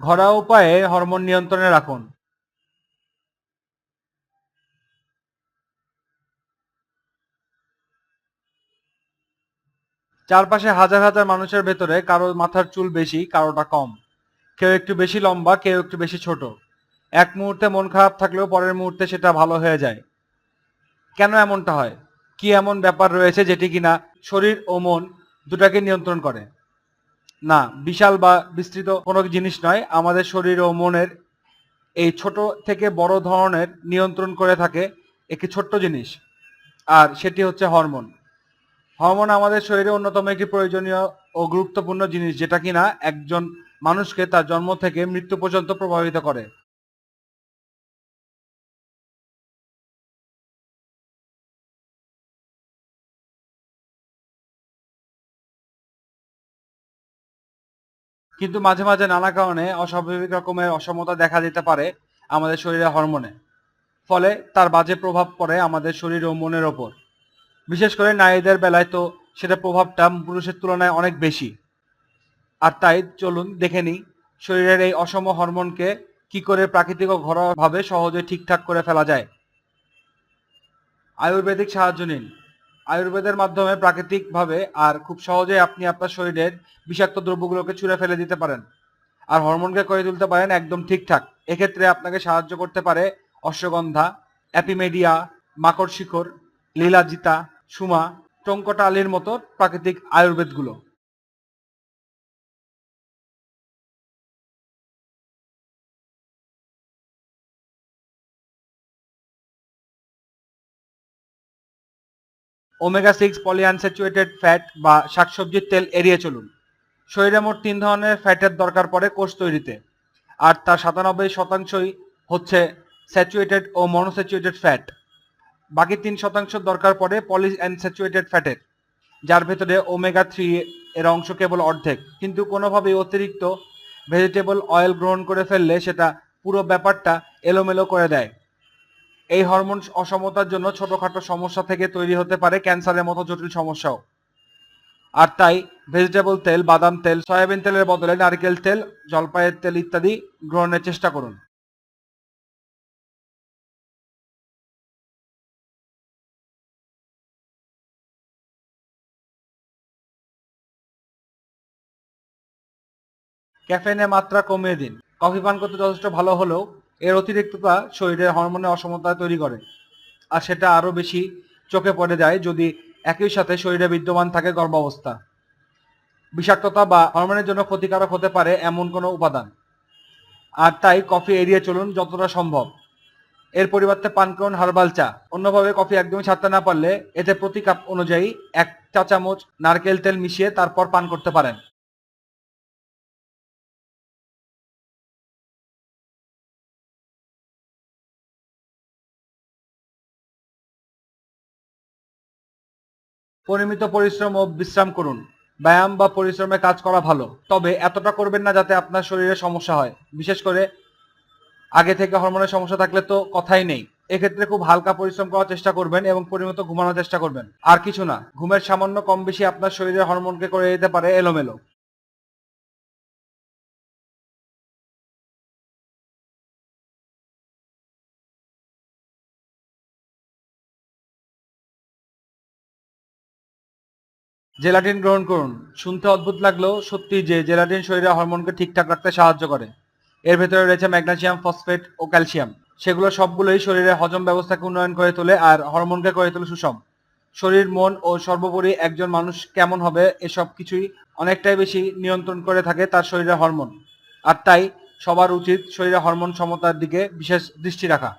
ঘরোয়া উপায়ে হরমোন নিয়ন্ত্রণে রাখুন। চারপাশে হাজার হাজার মানুষের ভেতরে কারও মাথার চুল বেশি, কারোটা কম। কেউ একটু বেশি লম্বা, কেউ একটু বেশি ছোট। এক মুহূর্তে মন খারাপ থাকলেও পরের মুহূর্তে সেটা ভালো হয়ে যায়। কেন এমনটা হয়? কি এমন ব্যাপার রয়েছে যেটি কিনা শরীর ও মন দুটাকে নিয়ন্ত্রণ করে? না, বিশাল বা বিস্তৃত কোনো জিনিস নয়। আমাদের শরীর ও মনের এই ছোট থেকে বড় ধরনের নিয়ন্ত্রণ করে থাকে একটি ছোট্ট জিনিস, আর সেটি হচ্ছে হরমোন। হরমোন আমাদের শরীরে অন্যতম একটি প্রয়োজনীয় ও গুরুত্বপূর্ণ জিনিস, যেটা কিনা একজন মানুষকে তার জন্ম থেকে মৃত্যু পর্যন্ত প্রভাবিত করে। কিন্তু মাঝে মাঝে নানা কারণে অস্বাভাবিক রকমের অসমতা দেখা দিতে পারে আমাদের শরীরে হরমোনে। ফলে তার বাজে প্রভাব পড়ে আমাদের শরীর ও মনের ওপর। বিশেষ করে নারীদের বেলায় তো সেটা প্রভাবটা পুরুষের তুলনায় অনেক বেশি। আর তাই চলুন দেখে নিই শরীরের এই অসম হরমোনকে কি করে প্রাকৃতিক ও ঘরোয়াভাবে সহজে ঠিকঠাক করে ফেলা যায়। আয়ুর্বেদিক সাহায্য নিন। আয়ুর্বেদের মাধ্যমে প্রাকৃতিকভাবে আর খুব সহজে আপনি আপনার শরীরের বিষাক্ত দ্রব্যগুলোকে ছুঁড়ে ফেলে দিতে পারেন। আর হরমোনকে করে তুলতে পারেন একদম ঠিকঠাক। এক্ষেত্রে আপনাকে সাহায্য করতে পারে অশ্বগন্ধা, অ্যাপিমেডিয়া মাকড় শিখর লীলাজিতা, সুমা টঙ্কটা আলীর মতো প্রাকৃতিক আয়ুর্বেদগুলো। ওমেগা সিক্স পলিআনস্যাচুয়েটেড ফ্যাট বা শাকসবজির তেল এড়িয়ে চলুন। শরীরে মোট তিন ধরনের ফ্যাটের দরকার পড়ে কোষ তৈরিতে। আর তার সাতানব্বই শতাংশই হচ্ছে স্যাচুয়েটেড ও মনোস্যাচুয়েটেড ফ্যাট। বাকি তিন শতাংশ দরকার পড়ে পলি অ্যানস্যাচুয়েটেড ফ্যাটের, যার ভেতরে ওমেগা থ্রি এর অংশ কেবল অর্ধেক। কিন্তু কোনোভাবেই অতিরিক্ত ভেজিটেবল অয়েল গ্রহণ করে ফেললে সেটা পুরো ব্যাপারটা এলোমেলো করে দেয়। এই হরমোন অসমতার জন্য ছোটখাটো সমস্যা থেকে তৈরি হতে পারে ক্যান্সারের মতো জটিল সমস্যাও। আর তাই ভেজিটেবল তেল, বাদাম তেল, সয়াবিন তেলের বদলে নারকেল তেল, জলপাইয়ের তেল ইত্যাদি গ্রহণের চেষ্টা করুন। ক্যাফেইনের মাত্রা কমিয়ে দিন। কফি পান করতে যথেষ্ট ভালো হলেও এর অতিরিক্ততা শরীরের হরমোনের অসমতা তৈরি করে। আর সেটা আরও বেশি চোখে পড়ে যায় যদি একই সাথে শরীরে বিদ্যমান থাকে গর্ভাবস্থা। বিষাক্ততা বা হরমোনের জন্য ক্ষতিকারক হতে পারে এমন কোনো উপাদান। আর তাই কফি এড়িয়ে চলুন যতটা সম্ভব। এর পরিবর্তে পান করুন হার্বাল চা। অন্যভাবে কফি একদমই ছাড়তে না পারলে এতে প্রতি কাপ অনুযায়ী এক চা চামচ নারকেল তেল মিশিয়ে তারপর পান করতে পারেন। পরিমিত পরিশ্রম ও বিশ্রাম করুন। ব্যায়াম বা পরিশ্রমে কাজ করা ভালো, তবে এতটা করবেন না যাতে আপনার শরীরে সমস্যা হয়। বিশেষ করে আগে থেকে হরমোনের সমস্যা থাকলে তো কথাই নেই। এক্ষেত্রে খুব হালকা পরিশ্রম করার চেষ্টা করবেন এবং পরিমিত ঘুমানোর চেষ্টা করবেন। আর কিছু না, ঘুমের সামান্য কম বেশি আপনার শরীরের হরমোনকে করে দিতে পারে এলোমেলো। জেলাটিন গ্রহণ করুন। শুনতে অদ্ভুত লাগলেও সত্যি যে জেলাটিন শরীরে হরমোনকে ঠিকঠাক রাখতে সাহায্য করে। এর ভেতরে রয়েছে ম্যাগনেসিয়াম, ফসফেট ও ক্যালসিয়াম। সেগুলো সবগুলোই শরীরের হজম ব্যবস্থাকে উন্নয়ন করে তোলে আর হরমোনকে করে তোলে সুষম। শরীর, মন ও সর্বোপরি একজন মানুষ কেমন হবে এসব কিছুই অনেকটাই বেশি নিয়ন্ত্রণ করে থাকে তার শরীরে হরমোন। আর তাই সবার উচিত শরীরে হরমোন সমতার দিকে বিশেষ দৃষ্টি রাখা।